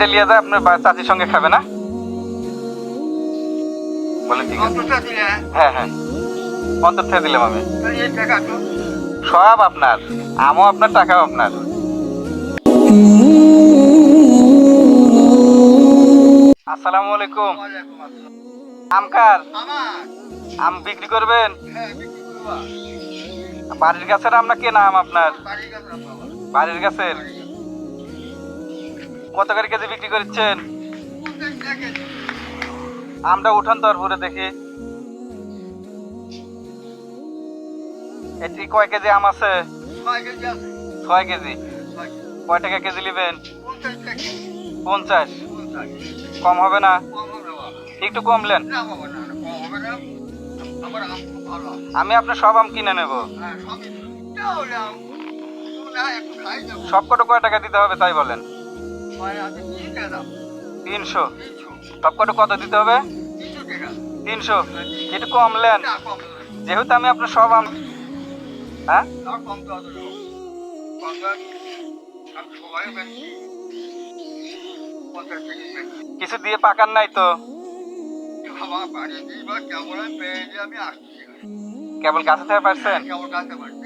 এটা লিয়ে যায় আপনার চাচির সঙ্গে খাবে না? বলে ঠিক আছে। হ্যাঁ হ্যাঁ। অন্তর থেকে দিলাম আমি। সব আপনার। আমও আপনার টাকাও আপনার। আসসালামু আলাইকুম। আমকার আম বিক্রি করবেন? হ্যাঁ বাড়ির গাছের আম না কে নাম আপনার? বাড়ির গাছের কত করে কেজি বিক্রি করছেন? আমটা উঠান তো দেখি। এটি কয় কেজি আম আছে? ছয় কেজি। কয় টাকা কেজি নেবেন? পঞ্চাশ কম হবে না? একটু কমলেন? আমার আম আপনার সব আম কিনে নেব। হ্যাঁ সবই। তাহলে আম তুমি না একটু খাই যাব। সব কত কয় টাকা দিতে হবে তাই বলেন? তিনশো তিনশো? সব কত কত দিতে হবে? তিনশো একটু কম যেহেতু আমি আপনার সব আম হ্যাঁ? কিছু দিয়ে পাকার নাই তো? কেবল গাছে থেকে পারছেন? কেমন কাছে পারি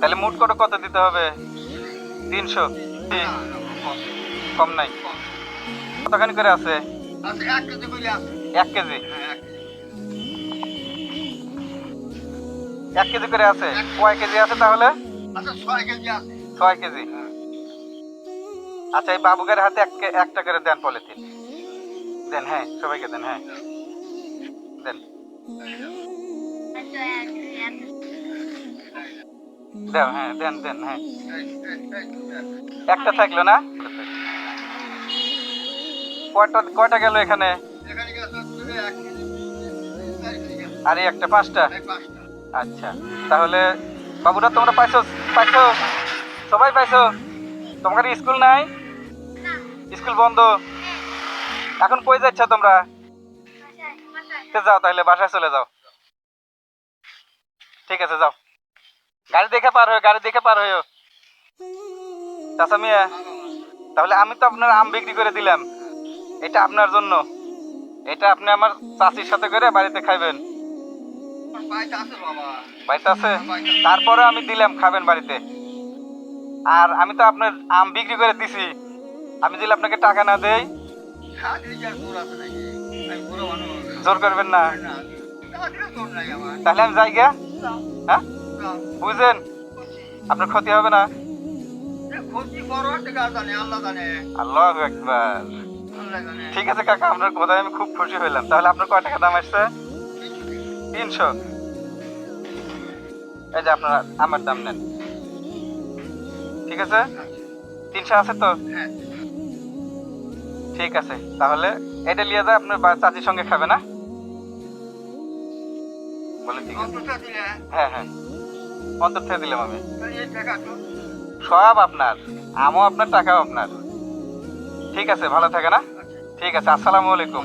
তাহলে মুট করে কত দিতে হবে? তিনশো। কম নাই। কতখানি করে আছে? এক কেজি। এক কেজি করে আছে? কয় কেজি আছে তাহলে? ছয় কেজি। আচ্ছা এই বাবুকের হাতে একটা করে দেন পলিথিন। দেন হ্যাঁ সবাইকে দেন হ্যাঁ। দেন। দেন হ্যাঁ দেন দেন হ্যাঁ। একটা থাকল না? কয়টা কয়টা গেল এখানে? আর, একটা পাঁচটা? আচ্ছা তাহলে বাবুরা তোমরা পাইছো পাইছো? সবাই পাইছো? তোমাদের স্কুল নাই? স্কুল বন্ধ? এখন কই যাচ্ছ তোমরা? যাও তাহলে, বাসায় চলে যাও। ঠিক আছে, যাও। গাড়ি দেখে পার হয়ে, গাড়ি দেখে পার হয়েও। চাচা মিয়া, তাহলে আমি তো আপনার আম বিক্রি করে দিলাম। এটা আপনার জন্য। এটা আপনি আমার চাচির সাথে করে বাড়িতে খাইবেন। বাড়িতে আছে? তারপরে আমি দিলাম খাবেন বাড়িতে। আর আমি তো আপনার আম বিক্রি করে দিছি। আমি যদি আপনাকে টাকা না দেই, জোর করবেন না। তাহলে আমি যাই গিয়া। হ্যাঁ? খুশি। আপনার ক্ষতি হবে না। আল্লাহ একবার ঠিক আছে কাকা আপনার কোথায় আমি খুব খুশি হইলাম। তাহলে আপনার কয় টাকা দাম আসছে? তিনশো। এই যে আপনার আমার দাম নেন। ঠিক আছে? তিনশো আছে তো? হ্যাঁ। ঠিক আছে তাহলে এটা লিয়ে যায় আপনার চাচির সঙ্গে খাবে না? বলে ঠিক আছে। হ্যাঁ হ্যাঁ। অন্তর থেকে দিলাম আমি। সব আপনার। আমও আপনার টাকাও আপনার। ঠিক আছে ভালো থাকে না ঠিক আছে আসসালামু আলাইকুম।